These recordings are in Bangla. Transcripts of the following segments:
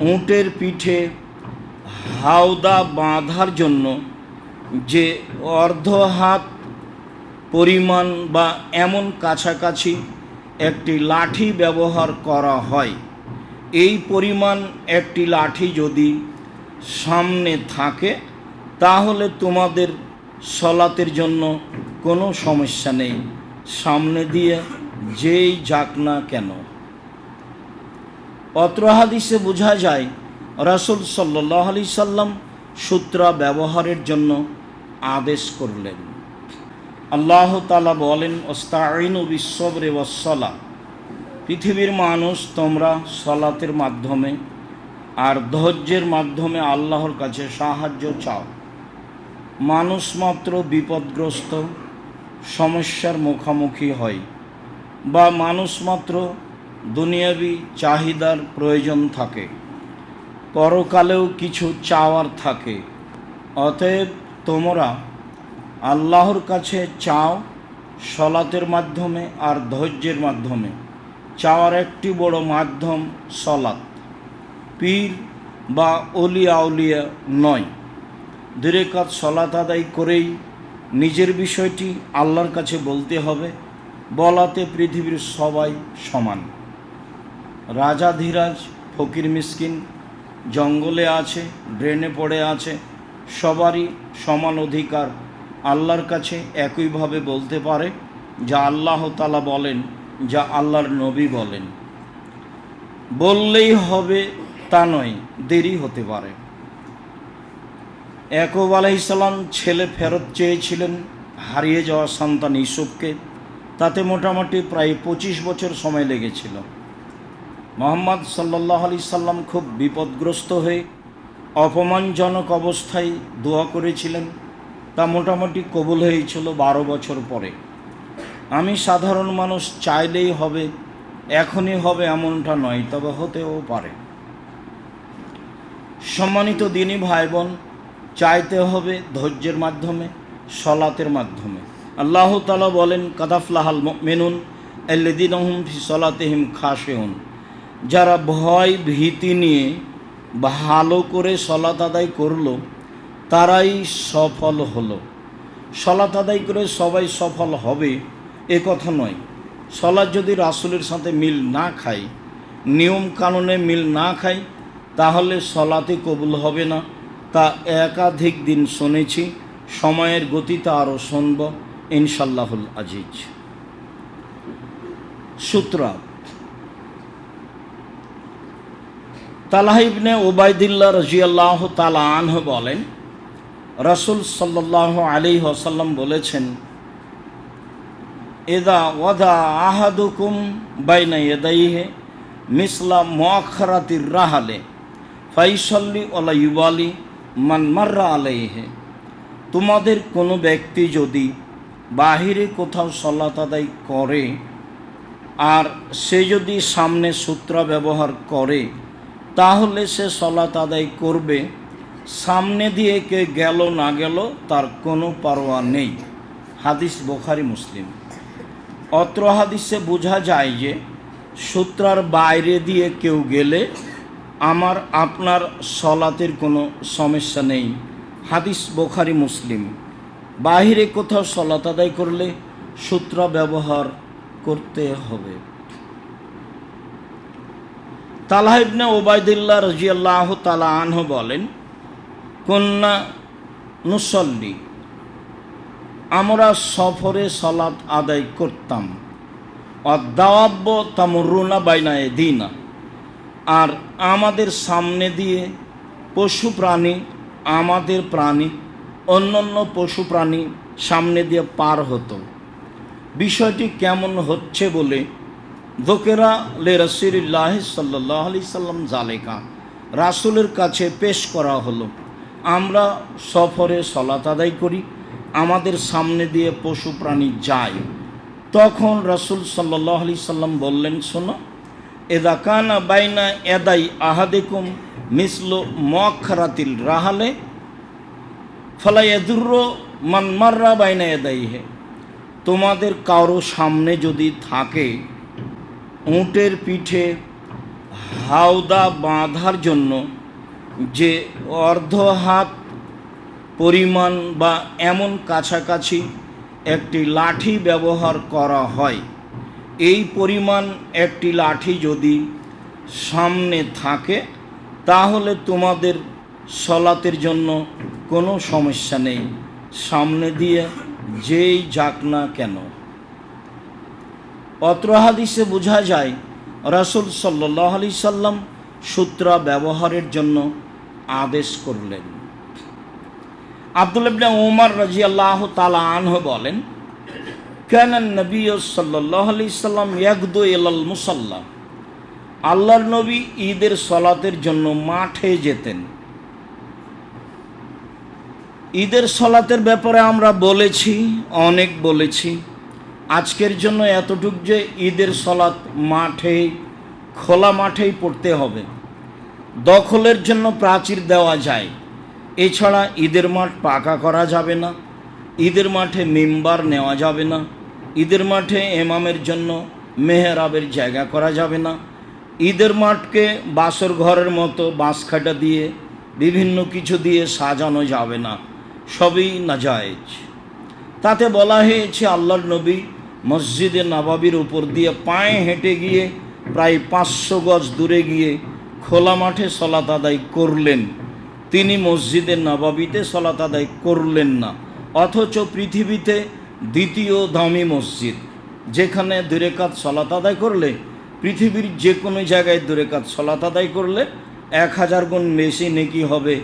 উটের পিঠে হাওদা বাঁধার জন্য যে অর্ধ হাত পরিমাণ বা এমন কাছাকাছি একটি লাঠি ব্যবহার করা হয়, এই পরিমাণ একটি লাঠি যদি সামনে থাকে, তাহলে তোমাদের সলাতের জন্য কোনো সমস্যা নেই। সামনে দিয়ে যেই যাক না কেন। অত্র হাদিসে বোঝা যায়, রাসুল সাল্লাহ আলি সাল্লাম সূত্রা ব্যবহারের জন্য আদেশ করলেন। আল্লাহ তালা বলেন ওস্তাইন বিশ্বরে ওসলা পৃথিবীর মানুষ তোমরা সলাতের মাধ্যমে আর ধৈর্যের মাধ্যমে আল্লাহর কাছে সাহায্য চাও। মানুষ মাত্র বিপদগ্রস্ত, সমস্যার মুখোমুখি হয় বা মানুষ মাত্র দুনিয়াবি চাহিদার প্রয়োজন থাকে। পরকালেও কিছু চাওয়ার থাকে। অতএব তোমরা আল্লাহর কাছে চাও সলাতের মাধ্যমে আর ধৈর্যের মাধ্যমে। চাওয়ার একটি বড় মাধ্যম সলাৎ। পীর বা অলিয়া আউলিয়া নয়। দুরেকাত সলাত আদায় করেই নিজের বিষয়টি আল্লাহর কাছে বলতে হবে। বলাতে পৃথিবীর সবাই সমান। রাজা ধীরাজ, ফকির মিসকিন, জঙ্গলে আছে, ড্রেনে পড়ে আছে, সবারই সমান অধিকার। আল্লাহর কাছে একইভাবে বলতে পারে, যা আল্লাহ তালা বলেন, যা আল্লাহর নবী বলেন। বললেই হবে তা নয়, দেরি হতে পারে। একব আলাইসাল্লাম ছেলে ফেরত চেয়েছিলেন, হারিয়ে যাওয়া সন্তান ইসুফকে তাতে মোটামুটি প্রায় পঁচিশ বছর সময় লেগেছিল। মোহাম্মদ সাল্লাহ আলি সাল্লাম খুব বিপদগ্রস্ত হয়ে অপমানজনক অবস্থায় দোয়া করেছিলেন। তা মোটামুটি কবুল হয়েছিল বারো বছর পরে। আমি সাধারণ মানুষ চাইলেই হবে, এখনই হবে এমনটা নয়, তবে হতেও পারে। সম্মানিত দিনী ভাই বোন চাইতে হবে ধৈর্যের মাধ্যমে, সলাতের মাধ্যমে। আল্লাহ তালা বলেন, কাদাফলাহাল মেনুন এল্লেদিন ফি সলাতেহিম খাসেউন যারা ভয়, ভীতি নিয়ে ভালো করে সলাত আদায় করল, তারাই সফল হলো। সলাত আদায় করে সবাই সফল হবে এ কথা নয়। সলাৎ যদি রাসুলের সাথে মিল না খায়, নিয়ম কানুনে মিল না খায়, তাহলে সলাতে কবুল হবে না। তা একাধিক দিন শুনেছি, সময়ের গতিতে আরও শুনব, ইনশাল্লাহুল আজিজ। সূত্রা তালাহ ইবনে ওবায়দুল্লাহ রাজিয়াল্লাহ তালা আনহ বলেন, রসুল সাল্লাহ আলী ওসাল্লাম বলেছেন এদা ওয়াদা আহাদুকুম বাইনা এদাইহে মিসলা মোয়াখারাতির রাহালে, ফাইসল্লি ওলা ইউবালি মানমাররা আলাইহে। তোমাদের কোনো ব্যক্তি যদি বাহিরে কোথাও আদায় করে, আর সে যদি সামনে সূত্র ব্যবহার করে তাহলে সে সলাত আদায় করবে। সামনে দিয়ে কে গেল না গেল, তার কোনো পারোয়া নেই। হাদিস বোখারি, মুসলিম। অত্র হাদিসে বোঝা যায় যে, সূত্রার বাইরে দিয়ে কেউ গেলে আমার, আপনার সলাতের কোনো সমস্যা নেই। হাদিস বোখারি, মুসলিম। বাহিরে কোথাও সলাত আদায় করলে সূত্র ব্যবহার করতে হবে। তালাহ ইবনে ওবায়দুল্লাহ রাজিয়াল্লাহ তালা আনহ বলেন কন্যা নুসল্লি, আমরা সফরে সলাৎ আদায় করতাম। অদাওয়াব্য তামরুনা বাইনায় দিনা আর আমাদের সামনে দিয়ে পশু প্রাণী, আমাদের প্রাণী, অন্যান্য পশু প্রাণী সামনে দিয়ে পার হতো। বিষয়টি কেমন হচ্ছে বলে দোকেরা লে রসিল্লাহ সাল্লাহ আলি সাল্লাম জালেকা। রাসুলের কাছে পেশ করা হলো, আমরা সফরে সলাত আদায় করি, আমাদের সামনে দিয়ে পশু প্রাণী যায়। তখন রাসুল সাল্লাহ আলি সাল্লাম বললেন, শোনো, এদা কানা বাইনা এদাই আহাদেকুম মিসলো মখারাতিল রাহালে ফলাই এদুর্র মানমাররা বাইনা এদাই হে তোমাদের কারও সামনে যদি থাকে উটের পিঠে হাওদা বাঁধার জন্য যে অর্ধ হাত পরিমাণ বা এমন কাছাকাছি একটি লাঠি ব্যবহার করা হয়, এই পরিমাণ একটি লাঠি যদি সামনে থাকে, তাহলে তোমাদের সলাতের জন্য কোনো সমস্যা নেই। সামনে দিয়ে যেই যাক না কেন। অত্র হাদিসে বোঝা যায়, রাসুল সাল্লাহ আলি সাল্লাম সূত্রা ব্যবহারের জন্য আদেশ করলেন। আব্দুল ইবনে ওমর রাজি আল্লাহ তালা আনহ বলেন, কেন নবী সাল্লাহ আলি সাল্লাম ইয়াকদু এলাল মুসাল্লাহ আল্লাহর নবী ঈদের সলাতের জন্য মাঠে যেতেন। ঈদের সলাতের ব্যাপারে আমরা বলেছি, অনেক বলেছি। আজকের জন্য এতটুক যে ঈদের সলাত মাঠে খোলা মাঠেই পড়তে হবে। দখলের জন্য প্রাচীর দেওয়া যায়। এছাড়া ঈদের মাঠ পাকা করা যাবে না। ঈদের মাঠে মেম্বার নেওয়া যাবে না। ঈদের মাঠে এমামের জন্য মেহরাবের জায়গা করা যাবে না। ঈদের মাঠকে বাসর ঘরের মতো বাঁশখাটা দিয়ে, বিভিন্ন কিছু দিয়ে সাজানো যাবে না। সবই নাজায়েজ। তাতে বলা হয়েছে, আল্লাহর নবী মসজিদে নবাবির উপর দিয়ে পায়ে হেঁটে গিয়ে প্রায় পাঁচশো গজ দূরে গিয়ে খোলা মাঠে সলাত আদায় করলেন। তিনি মসজিদে নবাবিতে সলাত আদায় করলেন না, অথচ পৃথিবীতে দ্বিতীয় দামি মসজিদ, যেখানে দুরেকাত সলাত আদায় করলে, পৃথিবীর যে কোনো জায়গায় দুরেকাত সলাত আদায় করলে এক হাজার গুণ বেশি নেকি হবে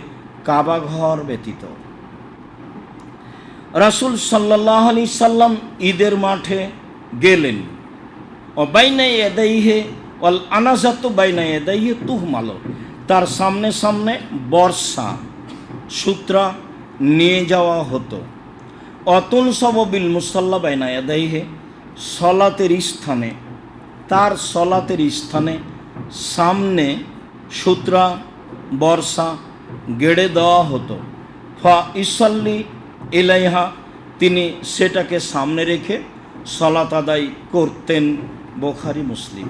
কাবা ঘর ব্যতীত। রাসুল সাল্লাহ আলি সাল্লাম ঈদের মাঠে গেলেন। ও বাইনাই এদাইহে অল আনাজাত বাইনাই এদাইহে তুহমাল। তার সামনে সামনে বর্ষা সূত্রা নিয়ে যাওয়া হতো। অতুল সববিল মুসাল্লা বাইনা এদাইহে সলাতের স্থানে, তার সলাতের স্থানে সামনে সূত্রা, বর্ষা গেড়ে দেওয়া হতো। ফা ইসল্লি ইলাইহা, তিনি সেটাকে সামনে রেখে সলাত আদায় করতেন বোখারি মুসলিম।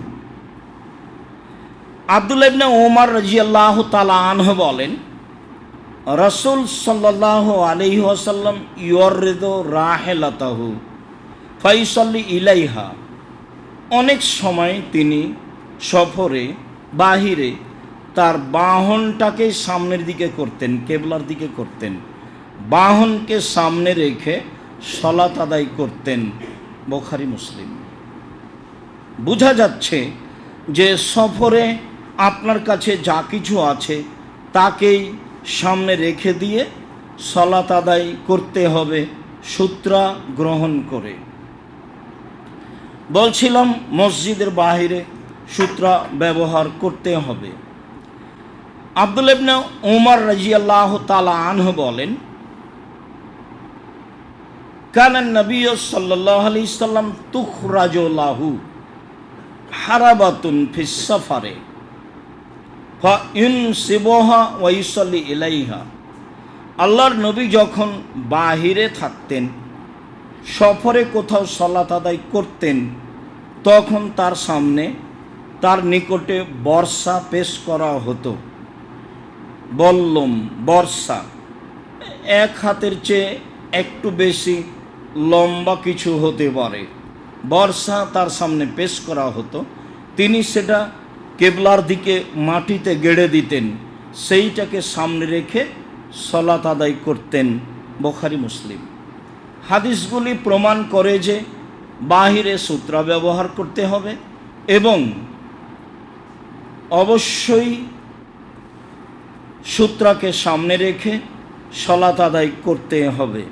আব্দুল ইবনে ওমর রাজিয়াল্লাহ তালা আনহ বলেন, রসুল সাল্লাহ আলহি আসাল্লাম ইয়রেদ রাহেলাতাহু, ফাইসল্লি ইলাইহা। অনেক সময় তিনি সফরে বাহিরে তার বাহনটাকে সামনের দিকে করতেন, কেবলার দিকে করতেন। বাহনকে সামনে রেখে সলাত আদায় করতেন বোখারি মুসলিম। বোঝা যাচ্ছে যে সফরে আপনার কাছে যা কিছু আছে তাকেই সামনে রেখে দিয়ে সলাত আদায় করতে হবে সূত্রা গ্রহণ করে। বলছিলাম মসজিদের বাহিরে সূত্রা ব্যবহার করতে হবে। আব্দুল ইবনে উমর রাজিয়াল্লাহ তালা আনহ বলেন কান নবী সাল্লাহ আলি সাল্লাম তুখরাজলাহু হারাবাতুন ফিসফারে ইন সিবহা ওয়াইসলি ইলাইহা। আল্লাহর নবী যখন বাহিরে থাকতেন, সফরে কোথাও সলাত আদায় করতেন, তখন তার সামনে তার নিকটে বর্ষা পেশ করা হতো। বল্লম বর্ষা, এক হাতের চেয়ে একটু বেশি লম্বা কিছু হতে পারে। বর্ষা তার সামনে পেশ করা হতো। তিনি সেটা কেবলার দিকে মাটিতে গেড়ে দিতেন। সেইটাকে সামনে রেখে সলাত আদায় করতেন বোখারি মুসলিম। হাদিসগুলি প্রমাণ করে যে বাহিরে সূত্রা ব্যবহার করতে হবে এবং অবশ্যই সূত্রাকে সামনে রেখে সলাত আদায় করতে হবে।